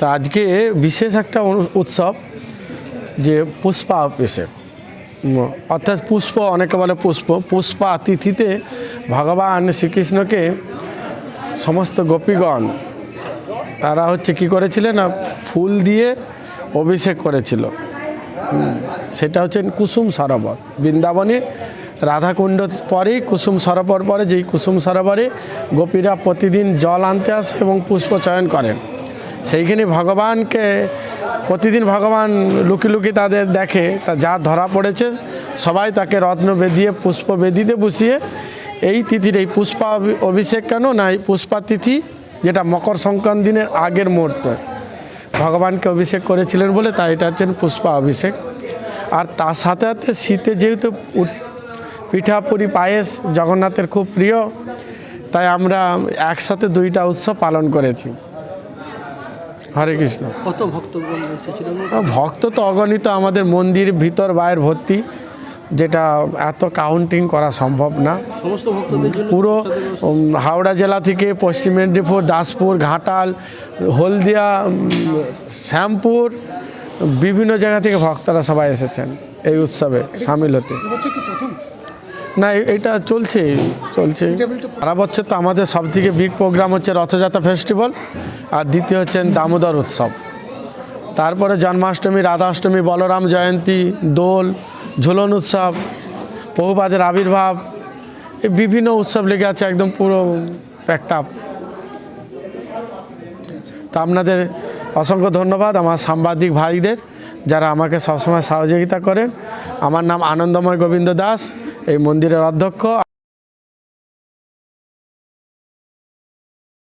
তো আজকে বিশেষ একটা উৎসব যে পুষ্পা অফিসে অর্থাৎ পুষ্প, অনেকে বলে পুষ্প। পুষ্পা তিথিতে ভগবান শ্রীকৃষ্ণকে সমস্ত গোপীগণ, তারা হচ্ছে কি করেছিলেন না, ফুল দিয়ে অভিষেক করেছিল। সেটা হচ্ছে কুসুম সরোবর। বৃন্দাবনে রাধাকুণ্ড পরেই কুসুম সরোবর পরে যেই কুসুম সরোবরে গোপীরা প্রতিদিন জল আনতে আসে এবং পুষ্প চয়ন করেন। সেইখানে ভগবানকে, প্রতিদিন ভগবান লুকি লুকি তাদের দেখে, তা যা ধরা পড়েছে, সবাই তাকে রত্ন বেদিয়ে পুষ্প বেদিতে বসিয়ে, এই তিথির এই পুষ্পা অভিষেক কেন? না, এই পুষ্পা তিথি যেটা মকর সংক্রান্তি দিনের আগের মুহূর্ত। ভগবানকে অভিষেক করেছিলেন বলে, তাই এটা হচ্ছেন পুষ্পা অভিষেক। আর তার সাথে সাথে শীতে যেহেতু পিঠাপুরি পায়েস জগন্নাথের খুব প্রিয়, তাই আমরা একসাথে দুইটা উৎসব পালন করেছি। হরে কৃষ্ণ। কত এসেছিলেন ভক্ত তো অগণিত আমাদের মন্দির ভিতর বাইরের ভর্তি যেটা এত কাউন্টিং করা সম্ভব না। পুরো হাওড়া জেলা থেকে পশ্চিম মেদিনীপুর দাসপুর ঘাটাল হলদিয়া শ্যামপুর বিভিন্ন জায়গা থেকে ভক্তরা সবাই এসেছেন এই উৎসবে সামিল হতে। না এটা চলছে চলছে। সারা বছর তো আমাদের সব থেকে বিগ প্রোগ্রাম হচ্ছে রথযাত্রা ফেস্টিভ্যাল আর দ্বিতীয় হচ্ছেন দামোদর উৎসব। তারপরে জন্মাষ্টমী, রাধাষ্টমী, বলরাম জয়ন্তী, দোল, ঝুলন উৎসব বহুপাদের আবির্ভাব এই বিভিন্ন উৎসব লেগে আছে একদম পুরো প্যাকটাপ তা আপনাদের অসংখ্য ধন্যবাদ আমার সাংবাদিক ভাইদের, যারা আমাকে সবসময় সহযোগিতা করেন। আমার নাম আনন্দময় গোবিন্দ দাস। এই মন্দিরের অধ্যক্ষ